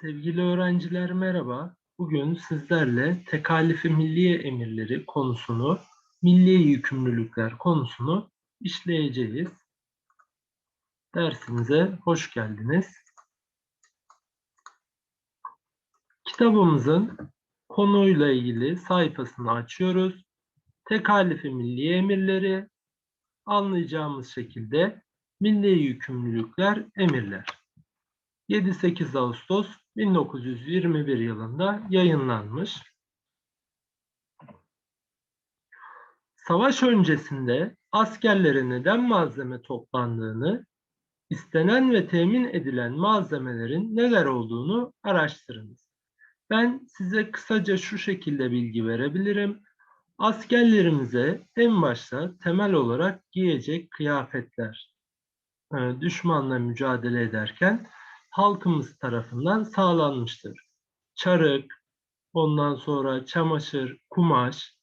Sevgili öğrenciler merhaba. Bugün sizlerle tekalifi milliye emirleri konusunu, milli yükümlülükler konusunu işleyeceğiz. Dersimize hoş geldiniz. Kitabımızın konuyla ilgili sayfasını açıyoruz. Tekalifi milliye emirleri anlayacağımız şekilde milli yükümlülükler, emirler. 7-8 Ağustos 1921 yılında yayınlanmış. Savaş öncesinde askerlere neden malzeme toplandığını, istenen ve temin edilen malzemelerin neler olduğunu araştırınız. Ben size kısaca şu şekilde bilgi verebilirim. Askerlerimize en başta temel olarak giyecek kıyafetler, e, düşmanla mücadele ederken halkımız tarafından sağlanmıştır. Çarık, ondan sonra çamaşır, kumaş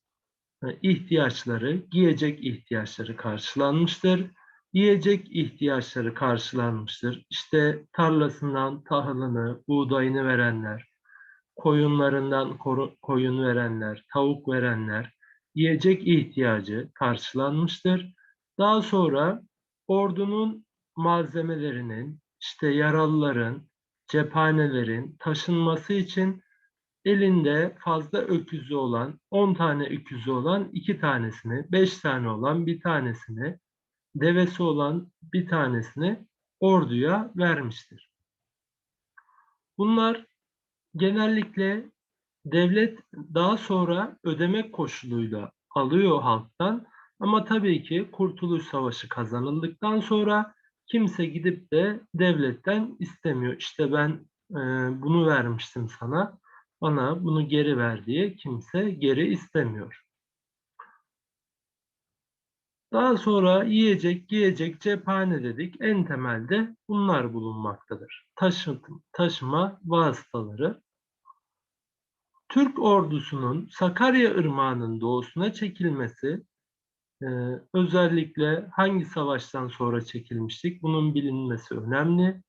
e, ihtiyaçları, giyecek ihtiyaçları karşılanmıştır. Yiyecek ihtiyaçları karşılanmıştır. İşte tarlasından tahılını, buğdayını verenler, koyunlarından koyun verenler, tavuk verenler, yiyecek ihtiyacı karşılanmıştır. Daha sonra ordunun malzemelerinin, işte yaralıların, cephanelerin taşınması için elinde fazla öküzü olan, 10 tane öküzü olan iki tanesini, 5 tane olan bir tanesini, devesi olan bir tanesini orduya vermiştir. Bunlar genellikle devlet daha sonra ödemek koşuluyla alıyor halktan ama tabii ki Kurtuluş Savaşı kazanıldıktan sonra kimse gidip de devletten istemiyor. İşte ben e, bunu vermiştim sana, bana bunu geri ver diye kimse geri istemiyor. Daha sonra yiyecek, giyecek, cephane dedik. En temelde bunlar bulunmaktadır. Taşıtım, taşıma vasıtaları. Türk ordusunun Sakarya Irmağı'nın doğusuna çekilmesi ee, özellikle hangi savaştan sonra çekilmiştik bunun bilinmesi önemli.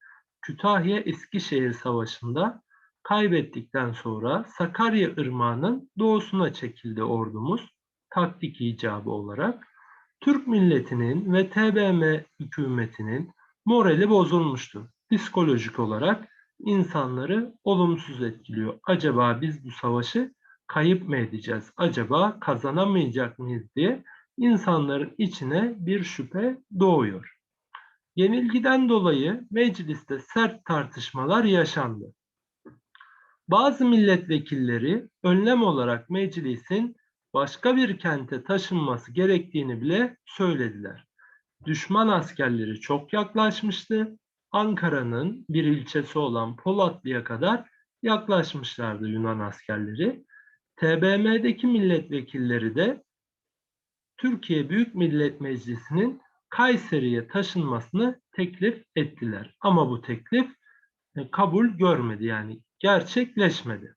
Kütahya Eskişehir Savaşı'nda kaybettikten sonra Sakarya Irmağı'nın doğusuna çekildi ordumuz taktik icabı olarak. Türk milletinin ve TBM hükümetinin morali bozulmuştu. Psikolojik olarak insanları olumsuz etkiliyor. Acaba biz bu savaşı kayıp mı edeceğiz? Acaba kazanamayacak mıyız diye insanların içine bir şüphe doğuyor. Yenilgiden dolayı mecliste sert tartışmalar yaşandı. Bazı milletvekilleri önlem olarak meclisin başka bir kente taşınması gerektiğini bile söylediler. Düşman askerleri çok yaklaşmıştı. Ankara'nın bir ilçesi olan Polatlı'ya kadar yaklaşmışlardı Yunan askerleri. TBMM'deki milletvekilleri de Türkiye Büyük Millet Meclisi'nin Kayseri'ye taşınmasını teklif ettiler. Ama bu teklif e, kabul görmedi yani gerçekleşmedi.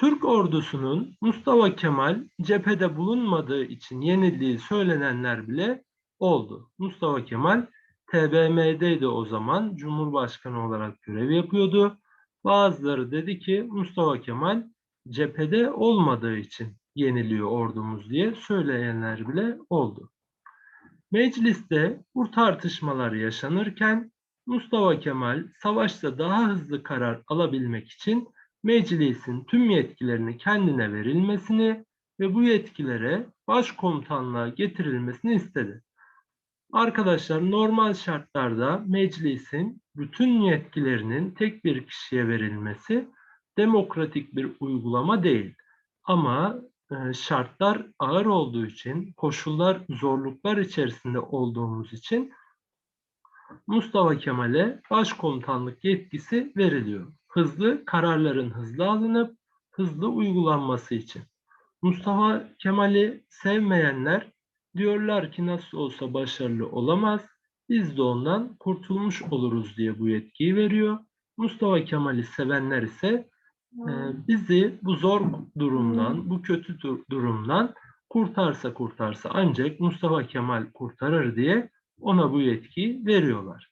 Türk ordusunun Mustafa Kemal cephede bulunmadığı için yenildiği söylenenler bile oldu. Mustafa Kemal TBMM'deydi o zaman Cumhurbaşkanı olarak görev yapıyordu. Bazıları dedi ki Mustafa Kemal cephede olmadığı için yeniliyor ordumuz diye söyleyenler bile oldu. Mecliste bu tartışmalar yaşanırken Mustafa Kemal savaşta daha hızlı karar alabilmek için meclisin tüm yetkilerini kendine verilmesini ve bu yetkilere başkomutanlığa getirilmesini istedi. Arkadaşlar normal şartlarda meclisin bütün yetkilerinin tek bir kişiye verilmesi demokratik bir uygulama değil. Ama şartlar ağır olduğu için, koşullar zorluklar içerisinde olduğumuz için Mustafa Kemal'e başkomutanlık yetkisi veriliyor. Hızlı kararların hızlı alınıp hızlı uygulanması için. Mustafa Kemal'i sevmeyenler diyorlar ki nasıl olsa başarılı olamaz. Biz de ondan kurtulmuş oluruz diye bu yetkiyi veriyor. Mustafa Kemal'i sevenler ise bizi bu zor durumdan, bu kötü durumdan kurtarsa kurtarsa ancak Mustafa Kemal kurtarır diye ona bu yetkiyi veriyorlar.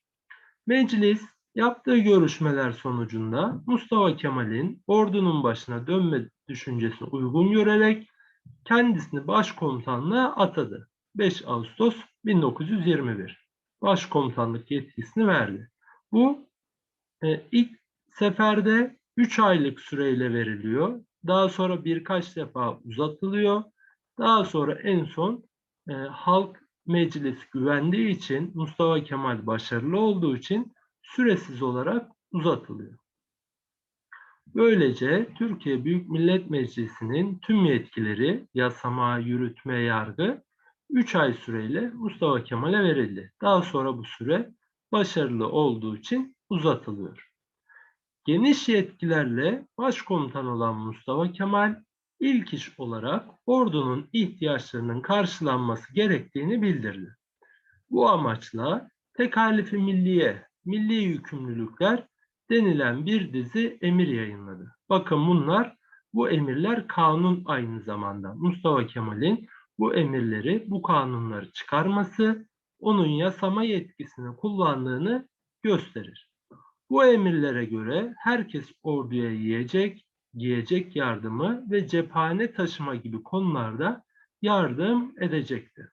Meclis Yaptığı görüşmeler sonucunda Mustafa Kemal'in ordunun başına dönme düşüncesine uygun görerek kendisini başkomutanlığa atadı. 5 Ağustos 1921 başkomutanlık yetkisini verdi. Bu e, ilk seferde 3 aylık süreyle veriliyor. Daha sonra birkaç defa uzatılıyor. Daha sonra en son e, halk meclis güvendiği için Mustafa Kemal başarılı olduğu için süresiz olarak uzatılıyor. Böylece Türkiye Büyük Millet Meclisi'nin tüm yetkileri yasama, yürütme, yargı 3 ay süreyle Mustafa Kemal'e verildi. Daha sonra bu süre başarılı olduğu için uzatılıyor. Geniş yetkilerle başkomutan olan Mustafa Kemal ilk iş olarak ordunun ihtiyaçlarının karşılanması gerektiğini bildirdi. Bu amaçla tekalifi milliye, milli yükümlülükler denilen bir dizi emir yayınladı. Bakın bunlar bu emirler kanun aynı zamanda. Mustafa Kemal'in bu emirleri, bu kanunları çıkarması onun yasama yetkisini kullandığını gösterir. Bu emirlere göre herkes orduya yiyecek, giyecek yardımı ve cephane taşıma gibi konularda yardım edecektir.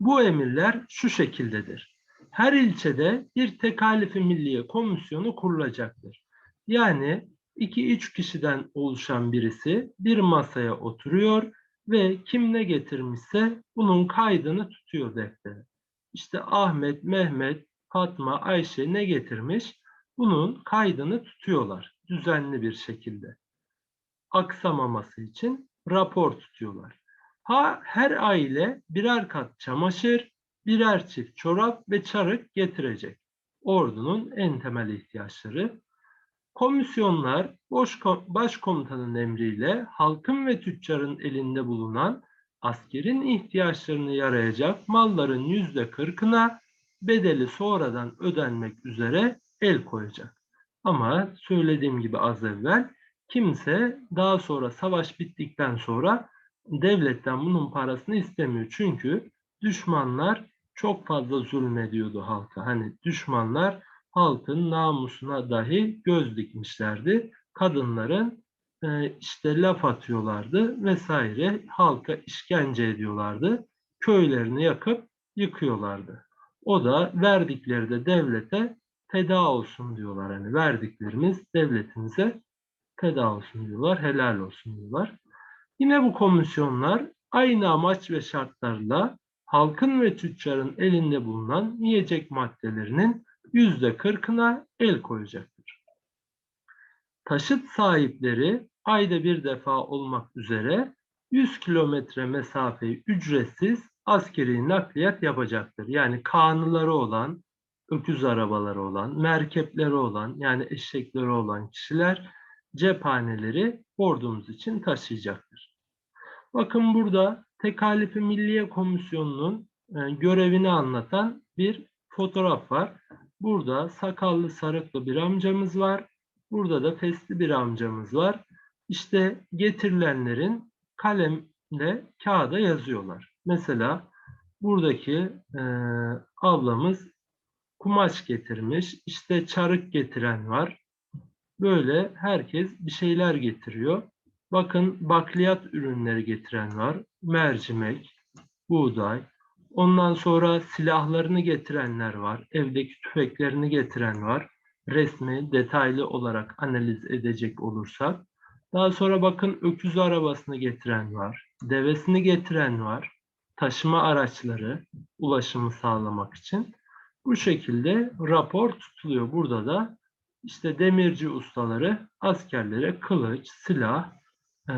Bu emirler şu şekildedir. Her ilçede bir tekalifi milliye komisyonu kurulacaktır. Yani 2-3 kişiden oluşan birisi bir masaya oturuyor ve kim ne getirmişse bunun kaydını tutuyor deftere. İşte Ahmet, Mehmet, Fatma, Ayşe ne getirmiş? Bunun kaydını tutuyorlar düzenli bir şekilde. Aksamaması için rapor tutuyorlar. Ha, her aile birer kat çamaşır, birer çift çorap ve çarık getirecek. Ordunun en temel ihtiyaçları. Komisyonlar başkomutanın emriyle halkın ve tüccarın elinde bulunan askerin ihtiyaçlarını yarayacak malların yüzde kırkına bedeli sonradan ödenmek üzere el koyacak. Ama söylediğim gibi az evvel kimse daha sonra savaş bittikten sonra devletten bunun parasını istemiyor. Çünkü düşmanlar çok fazla zulmediyordu halka. Hani düşmanlar halkın namusuna dahi göz dikmişlerdi. Kadınların e, işte laf atıyorlardı vesaire. Halka işkence ediyorlardı. Köylerini yakıp yıkıyorlardı. O da verdikleri de devlete feda olsun diyorlar. Hani verdiklerimiz devletimize feda olsun diyorlar, helal olsun diyorlar. Yine bu komisyonlar aynı amaç ve şartlarla halkın ve tüccarın elinde bulunan yiyecek maddelerinin yüzde kırkına el koyacaktır. Taşıt sahipleri ayda bir defa olmak üzere 100 kilometre mesafeyi ücretsiz askeri nakliyat yapacaktır. Yani kanıları olan, öküz arabaları olan, merkepleri olan yani eşekleri olan kişiler cephaneleri ordumuz için taşıyacaktır. Bakın burada Tekalifi Milliye Komisyonu'nun e, görevini anlatan bir fotoğraf var. Burada sakallı sarıklı bir amcamız var. Burada da fesli bir amcamız var. İşte getirilenlerin kalemle kağıda yazıyorlar. Mesela buradaki e, ablamız kumaş getirmiş, işte çarık getiren var. Böyle herkes bir şeyler getiriyor. Bakın bakliyat ürünleri getiren var. Mercimek, buğday. Ondan sonra silahlarını getirenler var. Evdeki tüfeklerini getiren var. Resmi detaylı olarak analiz edecek olursak. Daha sonra bakın öküz arabasını getiren var. Devesini getiren var. Taşıma araçları ulaşımı sağlamak için. Bu şekilde rapor tutuluyor. Burada da işte demirci ustaları askerlere kılıç, silah e,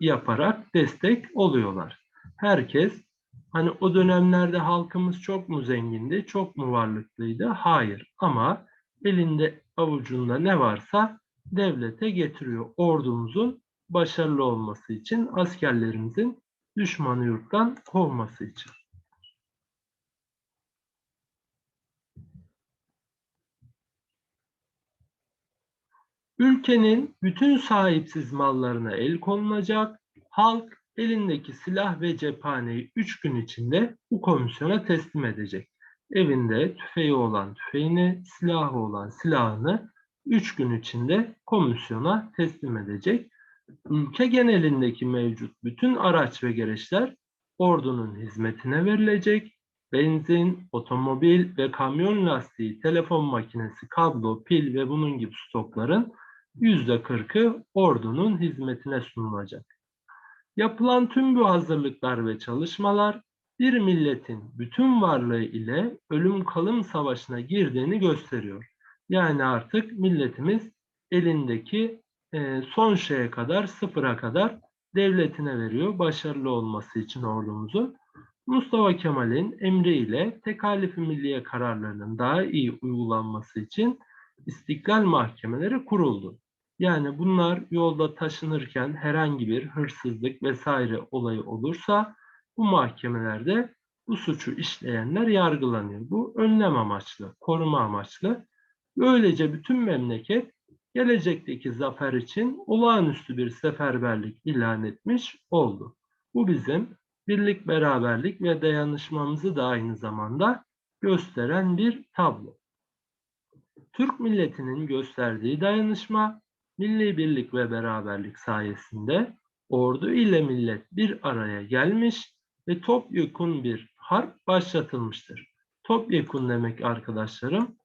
yaparak destek oluyorlar. Herkes hani o dönemlerde halkımız çok mu zengindi, çok mu varlıklıydı? Hayır ama elinde avucunda ne varsa devlete getiriyor. Ordumuzun başarılı olması için, askerlerimizin düşmanı yurttan kovması için. Ülkenin bütün sahipsiz mallarına el konulacak, halk elindeki silah ve cephaneyi 3 gün içinde bu komisyona teslim edecek. evinde tüfeği olan tüfeğini, silahı olan silahını 3 gün içinde komisyona teslim edecek. Ülke genelindeki mevcut bütün araç ve gereçler ordunun hizmetine verilecek. Benzin, otomobil ve kamyon lastiği, telefon makinesi, kablo, pil ve bunun gibi stokların %40'ı ordunun hizmetine sunulacak. Yapılan tüm bu hazırlıklar ve çalışmalar bir milletin bütün varlığı ile ölüm kalım savaşına girdiğini gösteriyor. Yani artık milletimiz elindeki son şeye kadar, sıfıra kadar devletine veriyor. Başarılı olması için ordumuzun. Mustafa Kemal'in emriyle tekalifi milliye kararlarının daha iyi uygulanması için istiklal mahkemeleri kuruldu. Yani bunlar yolda taşınırken herhangi bir hırsızlık vesaire olayı olursa bu mahkemelerde bu suçu işleyenler yargılanıyor. Bu önlem amaçlı, koruma amaçlı. Böylece bütün memleket gelecekteki zafer için olağanüstü bir seferberlik ilan etmiş oldu. Bu bizim birlik, beraberlik ve dayanışmamızı da aynı zamanda gösteren bir tablo. Türk milletinin gösterdiği dayanışma, milli birlik ve beraberlik sayesinde ordu ile millet bir araya gelmiş ve topyekun bir harp başlatılmıştır. Topyekun demek arkadaşlarım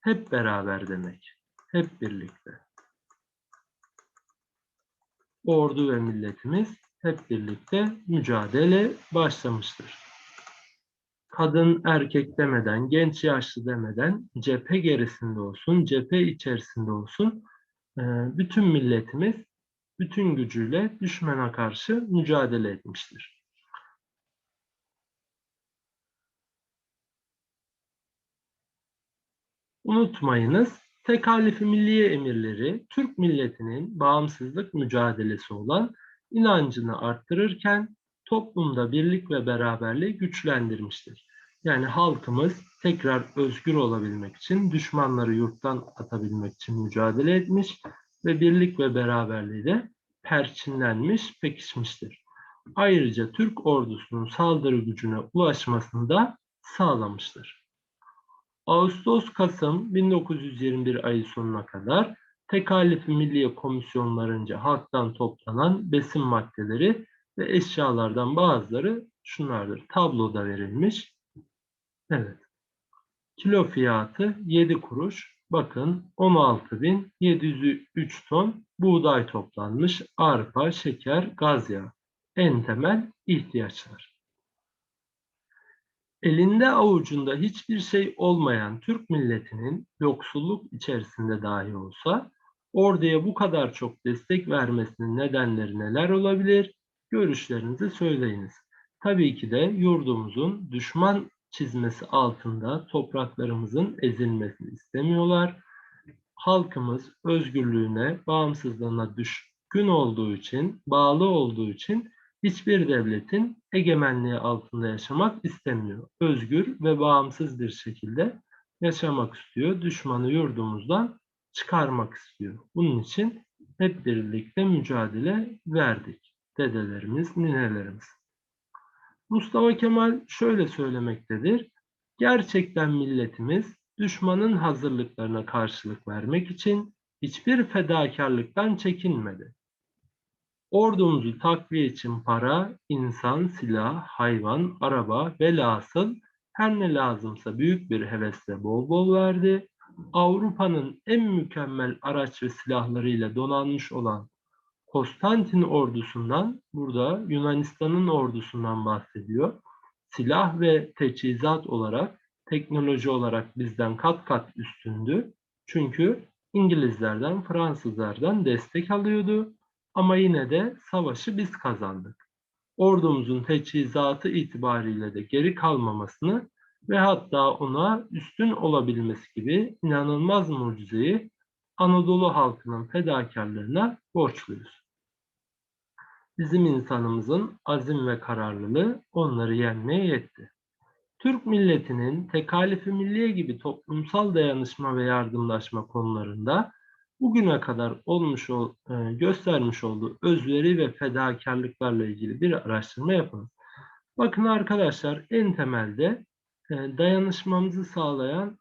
hep beraber demek. Hep birlikte. Ordu ve milletimiz hep birlikte mücadele başlamıştır. Kadın erkek demeden, genç yaşlı demeden cephe gerisinde olsun, cephe içerisinde olsun bütün milletimiz bütün gücüyle düşmana karşı mücadele etmiştir. Unutmayınız, tekalifi milliye emirleri Türk milletinin bağımsızlık mücadelesi olan inancını arttırırken toplumda birlik ve beraberliği güçlendirmiştir. Yani halkımız tekrar özgür olabilmek için, düşmanları yurttan atabilmek için mücadele etmiş ve birlik ve beraberliği de perçinlenmiş, pekişmiştir. Ayrıca Türk ordusunun saldırı gücüne ulaşmasını da sağlamıştır. Ağustos-Kasım 1921 ayı sonuna kadar Tekalifi Milliye Komisyonlarınca halktan toplanan besin maddeleri ve eşyalardan bazıları şunlardır. Tabloda verilmiş. Evet. Kilo fiyatı 7 kuruş. Bakın 16.703 ton buğday toplanmış. Arpa, şeker, gaz yağı. En temel ihtiyaçlar. Elinde avucunda hiçbir şey olmayan Türk milletinin yoksulluk içerisinde dahi olsa orduya bu kadar çok destek vermesinin nedenleri neler olabilir? Görüşlerinizi söyleyiniz. Tabii ki de yurdumuzun düşman çizmesi altında topraklarımızın ezilmesini istemiyorlar. Halkımız özgürlüğüne, bağımsızlığına düşkün olduğu için, bağlı olduğu için hiçbir devletin egemenliği altında yaşamak istemiyor. Özgür ve bağımsız bir şekilde yaşamak istiyor. Düşmanı yurdumuzdan çıkarmak istiyor. Bunun için hep birlikte mücadele verdik. Dedelerimiz, ninelerimiz. Mustafa Kemal şöyle söylemektedir. Gerçekten milletimiz düşmanın hazırlıklarına karşılık vermek için hiçbir fedakarlıktan çekinmedi. Ordumuzu takviye için para, insan, silah, hayvan, araba velhasıl her ne lazımsa büyük bir hevesle bol bol verdi. Avrupa'nın en mükemmel araç ve silahlarıyla donanmış olan Konstantin ordusundan, burada Yunanistan'ın ordusundan bahsediyor. Silah ve teçhizat olarak, teknoloji olarak bizden kat kat üstündü. Çünkü İngilizlerden, Fransızlardan destek alıyordu. Ama yine de savaşı biz kazandık. Ordumuzun teçhizatı itibariyle de geri kalmamasını ve hatta ona üstün olabilmesi gibi inanılmaz mucizeyi Anadolu halkının fedakarlığına borçluyuz. Bizim insanımızın azim ve kararlılığı onları yenmeye yetti. Türk milletinin tekalifi milliye gibi toplumsal dayanışma ve yardımlaşma konularında bugüne kadar olmuş ol, e, göstermiş olduğu özveri ve fedakarlıklarla ilgili bir araştırma yapın. Bakın arkadaşlar en temelde e, dayanışmamızı sağlayan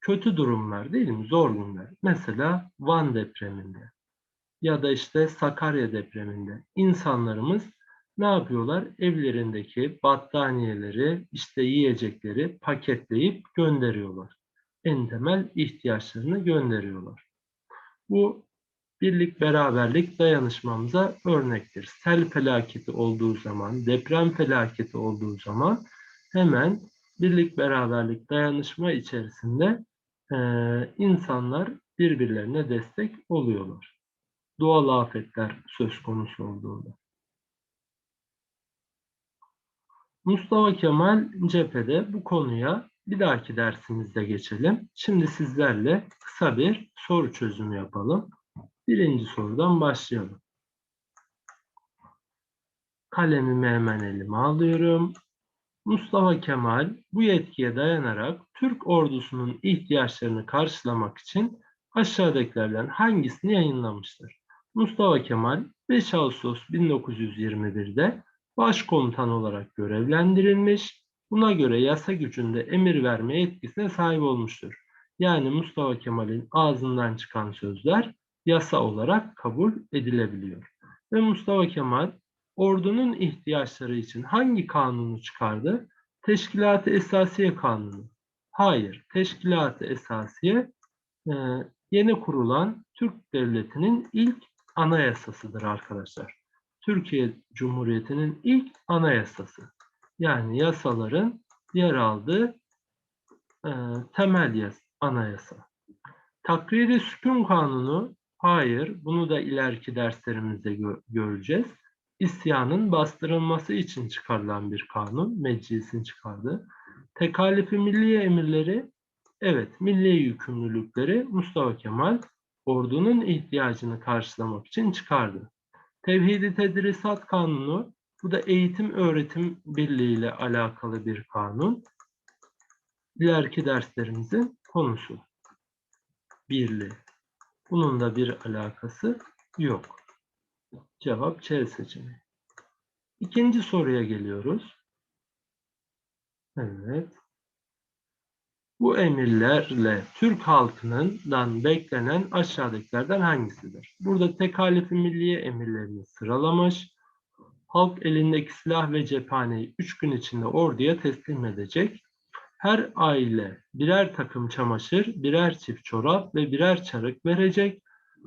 kötü durumlar değil mi? Zor günler. Mesela Van depreminde ya da işte Sakarya depreminde insanlarımız ne yapıyorlar? Evlerindeki battaniyeleri, işte yiyecekleri paketleyip gönderiyorlar. En temel ihtiyaçlarını gönderiyorlar. Bu birlik, beraberlik, dayanışmamıza örnektir. Sel felaketi olduğu zaman, deprem felaketi olduğu zaman hemen birlik, beraberlik, dayanışma içerisinde e, insanlar birbirlerine destek oluyorlar. Doğal afetler söz konusu olduğunda. Mustafa Kemal cephede bu konuya bir dahaki dersimizde geçelim. Şimdi sizlerle kısa bir soru çözümü yapalım. Birinci sorudan başlayalım. Kalemimi hemen elime alıyorum. Mustafa Kemal bu yetkiye dayanarak Türk ordusunun ihtiyaçlarını karşılamak için aşağıdakilerden hangisini yayınlamıştır? Mustafa Kemal 5 Ağustos 1921'de başkomutan olarak görevlendirilmiş. Buna göre yasa gücünde emir verme yetkisine sahip olmuştur. Yani Mustafa Kemal'in ağzından çıkan sözler yasa olarak kabul edilebiliyor. Ve Mustafa Kemal ordunun ihtiyaçları için hangi kanunu çıkardı? Teşkilat-ı Esasiye Kanunu. Hayır, Teşkilat-ı Esasiye e, yeni kurulan Türk Devleti'nin ilk anayasasıdır arkadaşlar. Türkiye Cumhuriyeti'nin ilk anayasası. Yani yasaların yer aldığı e, temel yas anayasa. Takriri Sükun Kanunu, hayır, bunu da ileriki derslerimizde gö göreceğiz. İsyanın bastırılması için çıkarılan bir kanun, meclisin çıkardığı. Tekalifi milliye emirleri, evet, milli yükümlülükleri Mustafa Kemal ordunun ihtiyacını karşılamak için çıkardı. Tevhidi Tedrisat Kanunu, bu da eğitim öğretim birliği ile alakalı bir kanun. İleriki derslerimizin konusu. Birliği. Bunun da bir alakası yok. Cevap C seçeneği. İkinci soruya geliyoruz. Evet. Bu emirlerle Türk halkından beklenen aşağıdakilerden hangisidir? Burada tekalifi milliye emirlerini sıralamış. Halk elindeki silah ve cephaneyi 3 gün içinde orduya teslim edecek. Her aile birer takım çamaşır, birer çift çorap ve birer çarık verecek.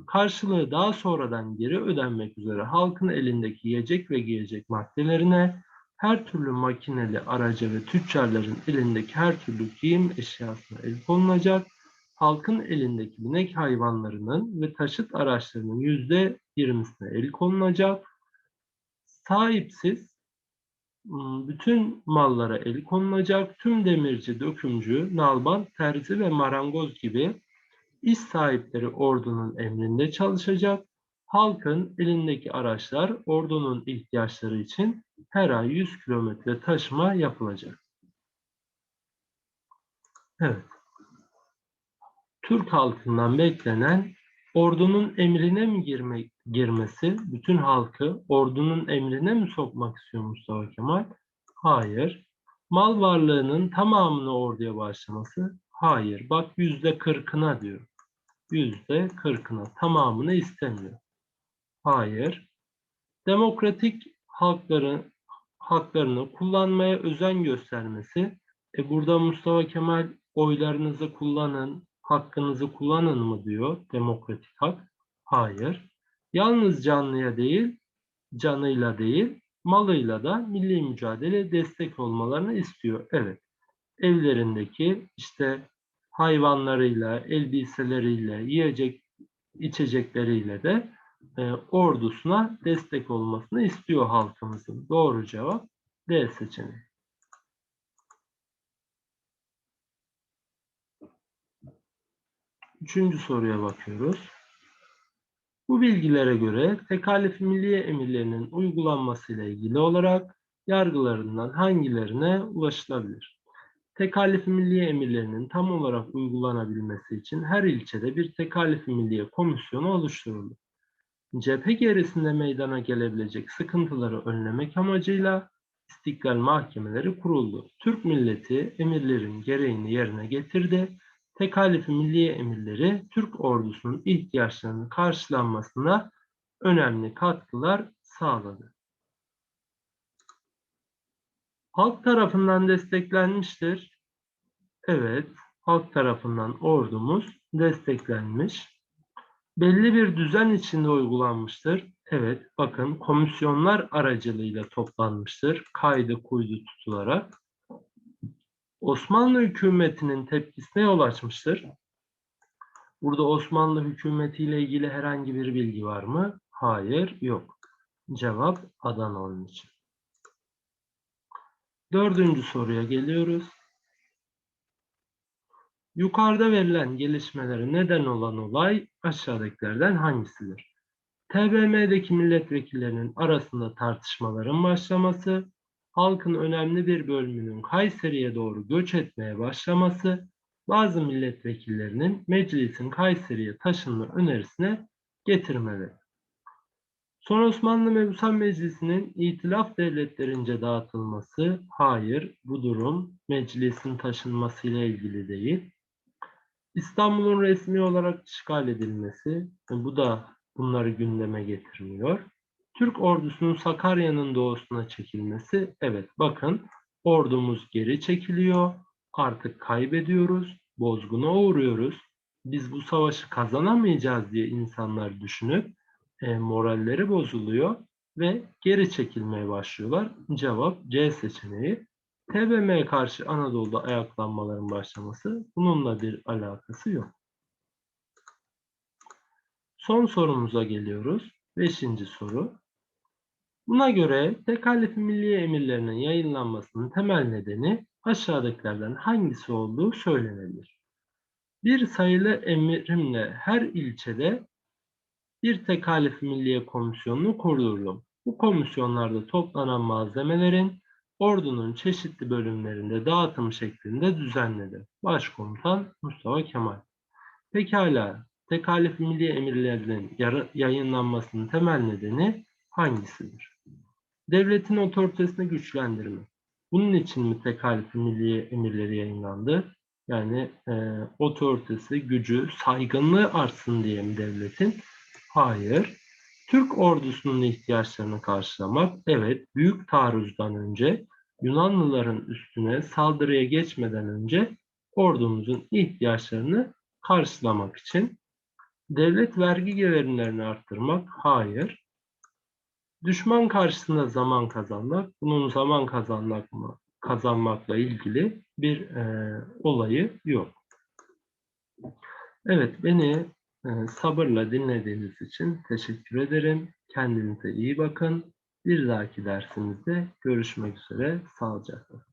Karşılığı daha sonradan geri ödenmek üzere halkın elindeki yiyecek ve giyecek maddelerine her türlü makineli araca ve tüccarların elindeki her türlü giyim eşyasına el konulacak, halkın elindeki binek hayvanlarının ve taşıt araçlarının yüzde yirmisine el konulacak, sahipsiz ıı, bütün mallara el konulacak, tüm demirci, dökümcü, nalban, terzi ve marangoz gibi iş sahipleri ordunun emrinde çalışacak, halkın elindeki araçlar ordunun ihtiyaçları için her ay 100 kilometre taşıma yapılacak. Evet. Türk halkından beklenen ordunun emrine mi girmek, girmesi, bütün halkı ordunun emrine mi sokmak istiyor Mustafa Kemal? Hayır. Mal varlığının tamamını orduya başlaması? Hayır. Bak yüzde kırkına diyor. Yüzde kırkına. Tamamını istemiyor. Hayır. Demokratik halkların haklarını kullanmaya özen göstermesi. E burada Mustafa Kemal oylarınızı kullanın, hakkınızı kullanın mı diyor demokratik hak? Hayır. Yalnız canlıya değil, canıyla değil, malıyla da milli mücadele destek olmalarını istiyor. Evet. Evlerindeki işte hayvanlarıyla, elbiseleriyle, yiyecek içecekleriyle de e, ordusuna destek olmasını istiyor halkımızın. Doğru cevap D seçeneği. Üçüncü soruya bakıyoruz. Bu bilgilere göre tekalif milliye emirlerinin uygulanmasıyla ilgili olarak yargılarından hangilerine ulaşılabilir? Tekalif milliye emirlerinin tam olarak uygulanabilmesi için her ilçede bir tekalif milliye komisyonu oluşturuldu cephe gerisinde meydana gelebilecek sıkıntıları önlemek amacıyla istiklal mahkemeleri kuruldu. Türk milleti emirlerin gereğini yerine getirdi. Tekalifi milliye emirleri Türk ordusunun ihtiyaçlarının karşılanmasına önemli katkılar sağladı. Halk tarafından desteklenmiştir. Evet, halk tarafından ordumuz desteklenmiş. Belli bir düzen içinde uygulanmıştır. Evet, bakın komisyonlar aracılığıyla toplanmıştır. Kaydı kuydu tutularak. Osmanlı hükümetinin tepkisine yol açmıştır. Burada Osmanlı hükümetiyle ilgili herhangi bir bilgi var mı? Hayır, yok. Cevap Adana onun için. Dördüncü soruya geliyoruz. Yukarıda verilen gelişmelere neden olan olay aşağıdakilerden hangisidir? TBMM'deki milletvekillerinin arasında tartışmaların başlaması, halkın önemli bir bölümünün Kayseri'ye doğru göç etmeye başlaması, bazı milletvekillerinin meclisin Kayseri'ye taşınma önerisine getirmeleri. Son Osmanlı Mebusan Meclisi'nin itilaf devletlerince dağıtılması, hayır bu durum meclisin taşınmasıyla ilgili değil. İstanbul'un resmi olarak işgal edilmesi, bu da bunları gündeme getirmiyor. Türk ordusunun Sakarya'nın doğusuna çekilmesi, evet bakın ordumuz geri çekiliyor, artık kaybediyoruz, bozguna uğruyoruz. Biz bu savaşı kazanamayacağız diye insanlar düşünüp e, moralleri bozuluyor ve geri çekilmeye başlıyorlar. Cevap C seçeneği. TBM'ye karşı Anadolu'da ayaklanmaların başlaması bununla bir alakası yok. Son sorumuza geliyoruz. Beşinci soru. Buna göre tekalifi milliye emirlerinin yayınlanmasının temel nedeni aşağıdakilerden hangisi olduğu söylenebilir. Bir sayılı emirimle her ilçede bir tekalif milliye komisyonunu kurdurdum. Bu komisyonlarda toplanan malzemelerin ordunun çeşitli bölümlerinde dağıtım şeklinde düzenledi. Başkomutan Mustafa Kemal. Pekala, tekalif milliye emirlerinin yayınlanmasının temel nedeni hangisidir? Devletin otoritesini güçlendirme. Bunun için mi tekalif milliye emirleri yayınlandı? Yani e, otoritesi, gücü, saygınlığı artsın diye mi devletin? Hayır. Türk ordusunun ihtiyaçlarını karşılamak, evet büyük taarruzdan önce Yunanlıların üstüne saldırıya geçmeden önce ordumuzun ihtiyaçlarını karşılamak için. Devlet vergi gelirlerini arttırmak, hayır. Düşman karşısında zaman kazanmak, bunun zaman kazanmak mı, kazanmakla ilgili bir e, olayı yok. Evet, beni e, sabırla dinlediğiniz için teşekkür ederim. Kendinize iyi bakın. Bir dahaki dersimizde görüşmek üzere. Sağlıcakla.